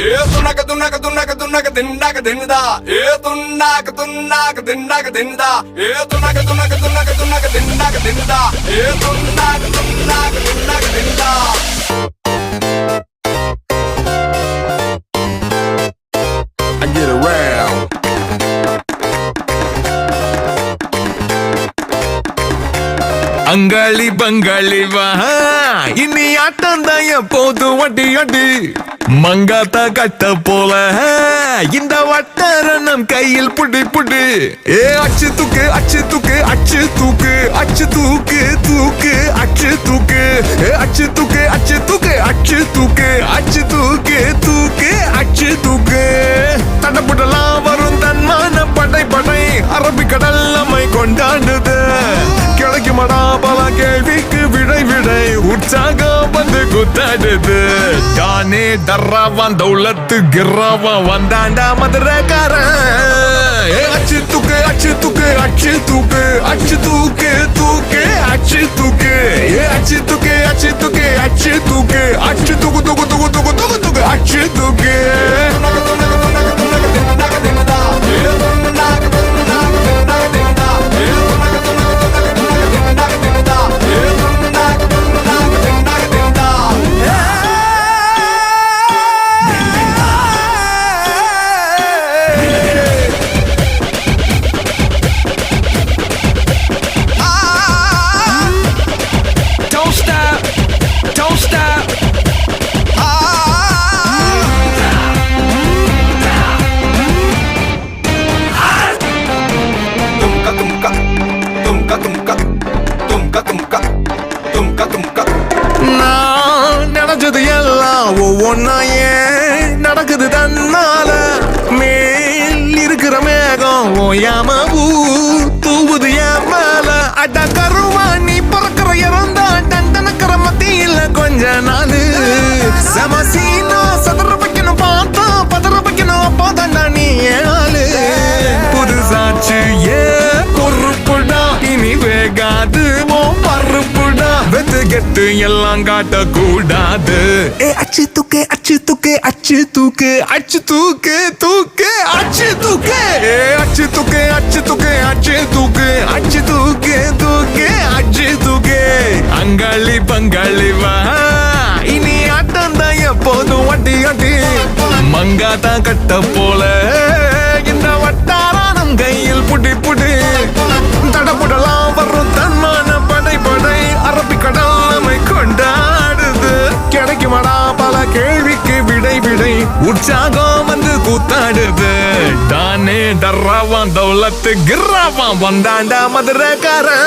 ఏ తున్నక తున్నక తున్నక తున్నక తిన్నాక తిన్నదా ఏ తున్నాక తున్నాక తిన్నాక తిన్నదా ఏ తున్నక తున్నక తున్నక తున్నక తిన్నాక తిన్నదా ఏ తున్నాక తున్నాక తిన్నాక తిన్నదా I get around. அங்காளி பங்காளி வா இனி ஆட்டம் தான் போது வட்டி அடி மங்காத்தா கட்ட போல. இந்த வட்டர நம் கையில் புடி புடி. ஏ அச்சு தூக்கு அச்சு தூக்கு அச்சு தூக்கு அச்சு தூக்கு தூக்கு அச்சு தூக்கு. ஏ அச்சு தூக்கு அச்சு தூக்கு அச்சு தூக்கு அச்சு தூக்கு தூக்கு அச்சு தூக்கு. தடப்புடலாம் டர்ராவான் தௌலத்து கிர்ராவா வந்தாண்டா மதுரக்காரன். அச்சு தூக்கு அச்சு தூக்கு அச்சு தூக்கு அச்சு தூக்கு தூக்கு அச்சு தூக்கு ஒவ்வொன்னா ஏன் நடக்குது தன்னால. மேல் இருக்கிற மேகம் ஓயாம ஊ தூவுது என் மேல. அட கருவா நீ பறக்கிற இறந்தா டண்டனக்கிற மத்தியில கொஞ்ச நாள். சமசீனா சதுர வைக்கணும் பார்த்தா பதற வைக்கணும் அப்போ தாண்டா கெட்டு எல்லாம் காட்ட கூடாது ஏ அச்சு தூக்கு அச்சு தூக்கு அச்சு தூக்கு அச்சு தூக்கு தூக்கு அச்சு தூக்கு. ஏ அச்சு தூக்கு அச்சு தூக்கு அச்சு தூக்கு அச்சு தூக்கு தூக்கு அச்சு தூக்கு. அங்காளி பங்காளி வா இனி ஆட்டம் தான் எப்போதும் வட்டி வட்டி. மங்காத்தா கட்ட போல கூத்தாடுது தானே டர்ராவான் தௌலத்து கிர்ராவான் வந்தாண்டா மதுரக்காரன்.